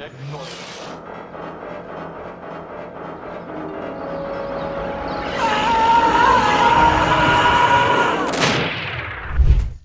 check.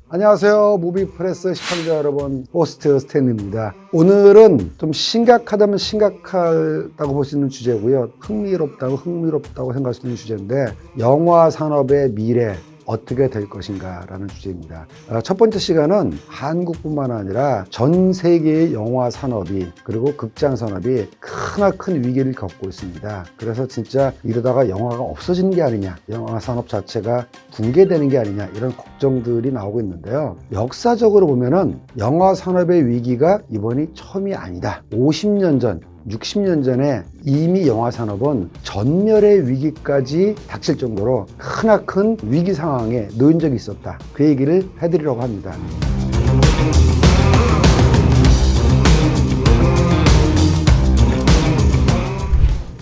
안녕하세요. 무비프레스 시청자 여러분, 호스트 스탠입니다. 오늘은 좀 심각하다면 심각하다고 볼 수 있는 주제고요. 흥미롭다고 흥미롭다고 생각할 수 있는 주제인데 영화 산업의 미래 어떻게 될 것인가라는 주제입니다. 어, 첫 번째 시간은 한국뿐만 아니라 전 세계의 영화 산업이 그리고 극장 산업이 크나큰 위기를 겪고 있습니다. 그래서 진짜 이러다가 영화가 없어지는 게 아니냐, 영화 산업 자체가 붕괴되는 게 아니냐 이런 걱정들이 나오고 있는데요. 역사적으로 보면은 영화 산업의 위기가 이번이 처음이 아니다. 50년 전 60년 전에 이미 영화 산업은 전멸의 위기까지 닥칠 정도로 크나큰 위기 상황에 놓인 적이 있었다. 그 얘기를 해드리려고 합니다.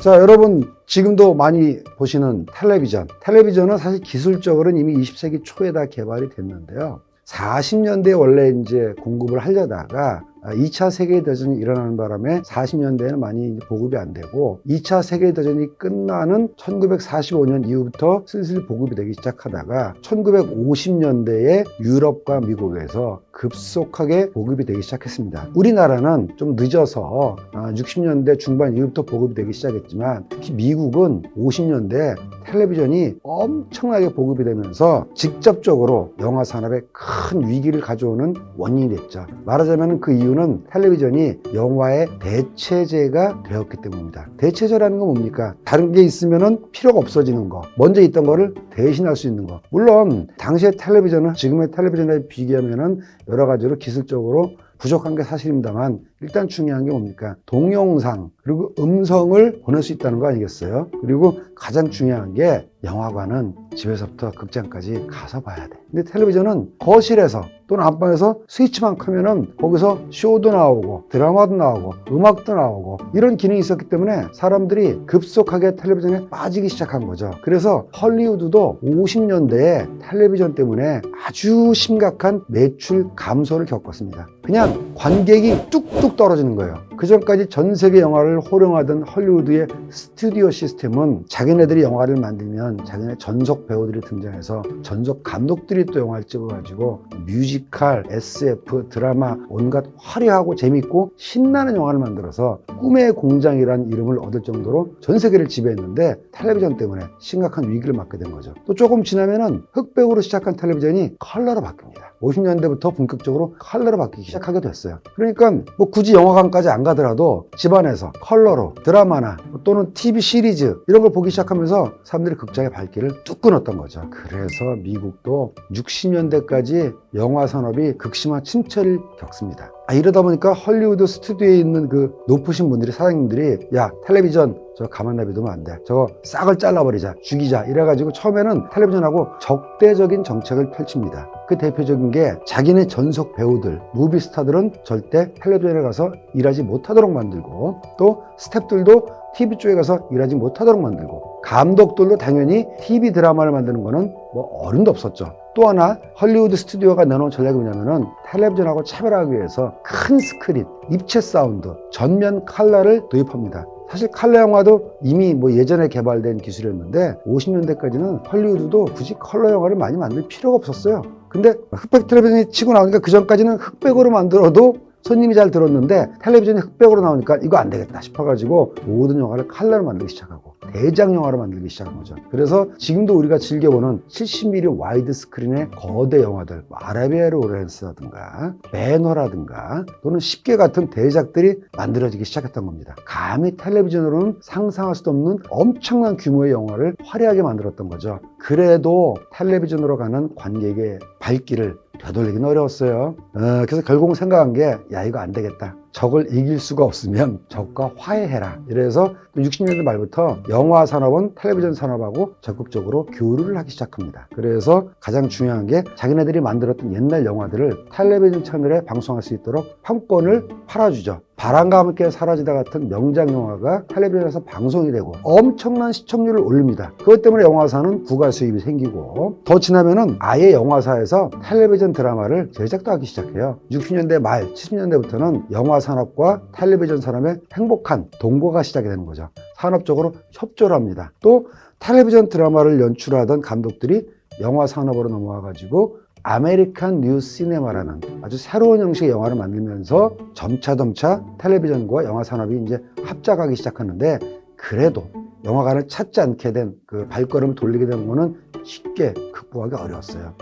자, 여러분 지금도 많이 보시는 텔레비전. 텔레비전은 사실 기술적으로는 이미 20세기 초에 다 개발이 됐는데요. 40년대에 원래 이제 공급을 하려다가 2차 세계대전이 일어나는 바람에 40년대에는 많이 보급이 안 되고 2차 세계대전이 끝나는 1945년 이후부터 슬슬 보급이 되기 시작하다가 1950년대에 유럽과 미국에서 급속하게 보급이 되기 시작했습니다. 우리나라는 좀 늦어서 60년대 중반 이후부터 보급이 되기 시작했지만 특히 미국은 50년대 텔레비전이 엄청나게 보급이 되면서 직접적으로 영화 산업에 큰 위기를 가져오는 원인이 됐죠. 말하자면 그 이유는 텔레비전이 영화의 대체제가 되었기 때문입니다. 대체제라는 건 뭡니까? 다른 게 있으면 필요가 없어지는 거. 먼저 있던 거를 대신할 수 있는 거. 물론 당시의 텔레비전은 지금의 텔레비전에 비교하면 여러 가지로 기술적으로 부족한 게 사실입니다만 일단 중요한 게 뭡니까? 동영상 그리고 음성을 보낼 수 있다는 거 아니겠어요? 그리고 가장 중요한 게 영화관은 집에서부터 극장까지 가서 봐야 돼. 근데 텔레비전은 거실에서 또는 안방에서 스위치만 켜면은 거기서 쇼도 나오고 드라마도 나오고 음악도 나오고 이런 기능이 있었기 때문에 사람들이 급속하게 텔레비전에 빠지기 시작한 거죠. 그래서 헐리우드도 50년대에 텔레비전 때문에 아주 심각한 매출 감소를 겪었습니다. 그냥 관객이 뚝뚝 떨어지는 거예요. 그 전까지 전 세계 영화를 호령하던 헐리우드의 스튜디오 시스템은 자기네들이 영화를 만들면 자기네 전속 배우들이 등장해서 전속 감독들이 또 영화를 찍어가지고 뮤지컬, SF, 드라마 온갖 화려하고 재밌고 신나는 영화를 만들어서 꿈의 공장이라는 이름을 얻을 정도로 전 세계를 지배했는데 텔레비전 때문에 심각한 위기를 맞게 된 거죠. 또 조금 지나면은 흑백으로 시작한 텔레비전이 컬러로 바뀝니다. 50년대부터 본격적으로 컬러로 바뀌기 시작하게 됐어요. 그러니까 뭐 굳이 영화관까지 안 가더라도 집안에서 컬러로 드라마나 또는 TV 시리즈 이런 걸 보기 시작하면서 사람들이 극장의 발길을 뚝 끊었던 거죠. 그래서 미국도 60년대까지 영화 산업이 극심한 침체를 겪습니다. 아, 이러다 보니까 헐리우드 스튜디오에 있는 그 높으신 분들이 사장님들이 야 텔레비전 저 가만 놔두면 안 돼. 저거 싹을 잘라버리자, 죽이자. 이래가지고 처음에는 텔레비전하고 적대적인 정책을 펼칩니다. 그 대표적인 게 자기네 전속 배우들, 무비 스타들은 절대 텔레비전에 가서 일하지 못하도록 만들고 또 스탭들도 TV 쪽에 가서 일하지 못하도록 만들고 감독들도 당연히 TV 드라마를 만드는 거는 뭐 어림도 없었죠. 또 하나 헐리우드 스튜디오가 내놓은 전략이 뭐냐면은 텔레비전하고 차별하기 위해서 큰 스크린, 입체 사운드, 전면 칼라를 도입합니다. 사실 칼라 영화도 이미 뭐 예전에 개발된 기술이었는데 50년대까지는 헐리우드도 굳이 컬러 영화를 많이 만들 필요가 없었어요. 근데 흑백 텔레비전이 치고 나오니까 그 전까지는 흑백으로 만들어도 손님이 잘 들었는데 텔레비전이 흑백으로 나오니까 이거 안 되겠다 싶어가지고 모든 영화를 칼라로 만들기 시작하고 대장 영화로 만들기 시작한 거죠. 그래서 지금도 우리가 즐겨보는 70mm 와이드 스크린의 거대 영화들, 뭐 아라비아 로렌스라든가 매너라든가 또는 10개 같은 대작들이 만들어지기 시작했던 겁니다. 감히 텔레비전으로는 상상할 수도 없는 엄청난 규모의 영화를 화려하게 만들었던 거죠. 그래도 텔레비전으로 가는 관객의 발길을 되돌리기는 어려웠어요. 어, 그래서 결국은 생각한 게, 야, 이거 안 되겠다. 적을 이길 수가 없으면 적과 화해해라. 이래서 60년대 말부터 영화 산업은 텔레비전 산업하고 적극적으로 교류를 하기 시작합니다. 그래서 가장 중요한 게 자기네들이 만들었던 옛날 영화들을 텔레비전 채널에 방송할 수 있도록 판권을 팔아주죠. 바람과 함께 사라지다 같은 명작 영화가 텔레비전에서 방송이 되고 엄청난 시청률을 올립니다. 그것 때문에 영화사는 부가 수입이 생기고 더 지나면은 아예 영화사에서 텔레비전 드라마를 제작도 하기 시작해요. 60년대 말 70년대부터는 영화 산업과 텔레비전 산업의 행복한 동거가 시작이 되는 거죠. 산업적으로 협조를 합니다. 또 텔레비전 드라마를 연출하던 감독들이 영화 산업으로 넘어와 가지고 아메리칸 뉴 시네마라는 아주 새로운 형식의 영화를 만들면서 점차점차 텔레비전과 영화 산업이 이제 합작하기 시작하는데 그래도 영화관을 찾지 않게 된 그 발걸음을 돌리게 된 거는 쉽게 극복하기 어려웠어요.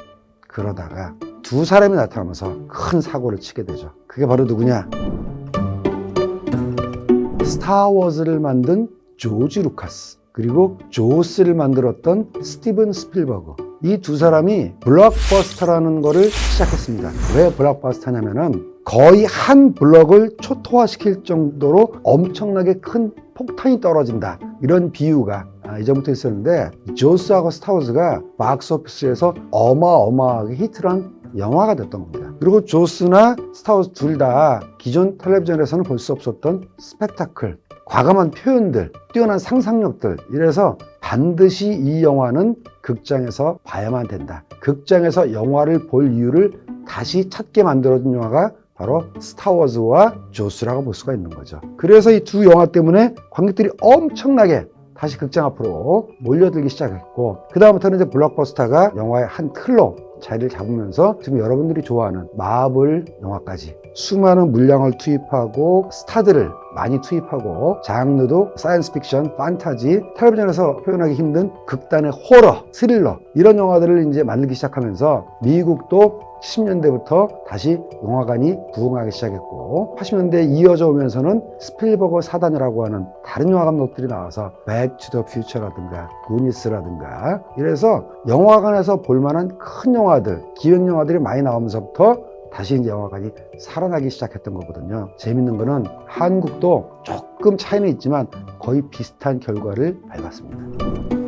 그러다가 두 사람이 나타나면서 큰 사고를 치게 되죠. 그게 바로 누구냐? 스타워즈를 만든 조지 루카스 그리고 조스를 만들었던 스티븐 스필버그 이 두 사람이 블록버스터라는 거를 시작했습니다. 왜 블록버스터냐면은 거의 한 블럭을 초토화시킬 정도로 엄청나게 큰 폭탄이 떨어진다. 이런 비유가 아, 이전부터 있었는데 조스하고 스타워즈가 박스 오피스에서 어마어마하게 히트를 한 영화가 됐던 겁니다. 그리고 조스나 스타워즈 둘 다 기존 텔레비전에서는 볼 수 없었던 스펙타클, 과감한 표현들, 뛰어난 상상력들 이래서 반드시 이 영화는 극장에서 봐야만 된다. 극장에서 영화를 볼 이유를 다시 찾게 만들어준 영화가 바로 스타워즈와 조스라고 볼 수가 있는 거죠. 그래서 이 두 영화 때문에 관객들이 엄청나게 다시 극장 앞으로 몰려들기 시작했고 그 다음부터는 이제 블록버스터가 영화의 한 틀로 자리를 잡으면서 지금 여러분들이 좋아하는 마블 영화까지 수많은 물량을 투입하고 스타들을 많이 투입하고 장르도 사이언스 픽션, 판타지, 텔레비전에서 표현하기 힘든 극단의 호러, 스릴러 이런 영화들을 이제 만들기 시작하면서 미국도 70년대부터 다시 영화관이 부흥하기 시작했고 80년대에 이어져 오면서는 스필버거 사단이라고 하는 다른 영화 감독들이 나와서 백투더 퓨처라든가 구니스라든가 이래서 영화관에서 볼만한 큰 영화 들 기획 영화들이 많이 나오면서부터 다시 이제 영화관이 살아나기 시작했던 거거든요. 재밌는 거는 한국도 조금 차이는 있지만 거의 비슷한 결과를 밟았습니다.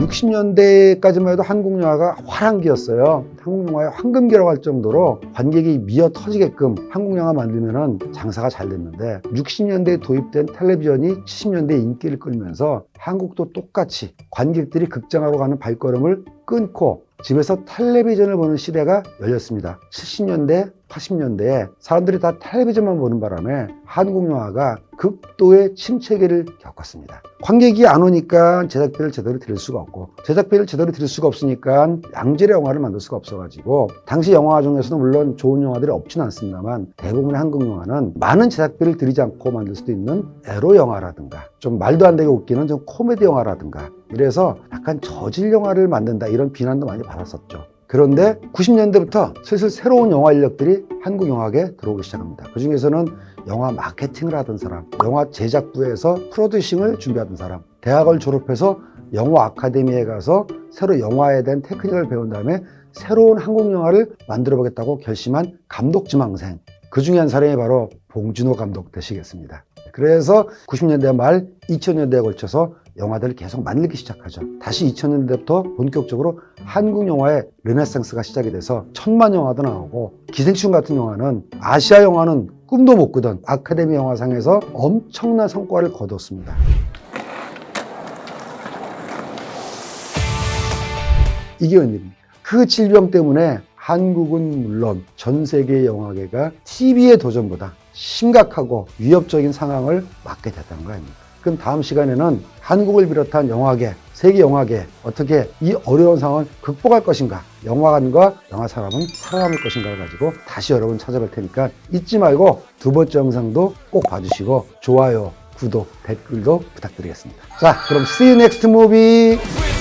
60년대까지만 해도 한국 영화가 화랑기였어요. 한국 영화의 황금기라고 할 정도로 관객이 미어 터지게끔 한국 영화 만들면은 장사가 잘 됐는데 60년대에 도입된 텔레비전이 70년대 인기를 끌면서 한국도 똑같이 관객들이 극장으로 가는 발걸음을 끊고 집에서 텔레비전을 보는 시대가 열렸습니다. 70년대, 80년대에 사람들이 다 텔레비전만 보는 바람에 한국 영화가 극도의 침체기를 겪었습니다. 관객이 안 오니까 제작비를 제대로 드릴 수가 없고 제작비를 제대로 드릴 수가 없으니까 양질의 영화를 만들 수가 없어가지고 당시 영화 중에서는 물론 좋은 영화들이 없지는 않습니다만 대부분의 한국 영화는 많은 제작비를 들이지 않고 만들 수도 있는 에로 영화라든가 좀 말도 안 되게 웃기는 좀 코미디 영화라든가 이래서 약간 저질 영화를 만든다 이런 비난도 많이 받았었죠. 그런데 90년대부터 슬슬 새로운 영화 인력들이 한국 영화계에 들어오기 시작합니다. 그 중에서는 영화 마케팅을 하던 사람, 영화 제작부에서 프로듀싱을 준비하던 사람, 대학을 졸업해서 영화 아카데미에 가서 새로 영화에 대한 테크닉을 배운 다음에 새로운 한국 영화를 만들어 보겠다고 결심한 감독 지망생. 그 중에 한 사람이 바로 봉준호 감독 되시겠습니다. 그래서 90년대 말 2000년대에 걸쳐서 영화들을 계속 만들기 시작하죠. 다시 2000년대부터 본격적으로 한국 영화의 르네상스가 시작이 돼서 천만 영화도 나오고 기생충 같은 영화는 아시아 영화는 꿈도 못 꾸던 아카데미 영화상에서 엄청난 성과를 거뒀습니다. 이게 웬일입니까? 그 질병 때문에 한국은 물론 전 세계 영화계가 TV의 도전보다 심각하고 위협적인 상황을 맞게 됐다는 거 아닙니까? 그럼 다음 시간에는 한국을 비롯한 영화계, 세계 영화계 어떻게 이 어려운 상황을 극복할 것인가? 영화관과 영화 산업은 살아남을 것인가를 가지고 다시 여러분 찾아뵐 테니까 잊지 말고 두 번째 영상도 꼭 봐주시고 좋아요, 구독, 댓글도 부탁드리겠습니다. 자, 그럼 see you next movie.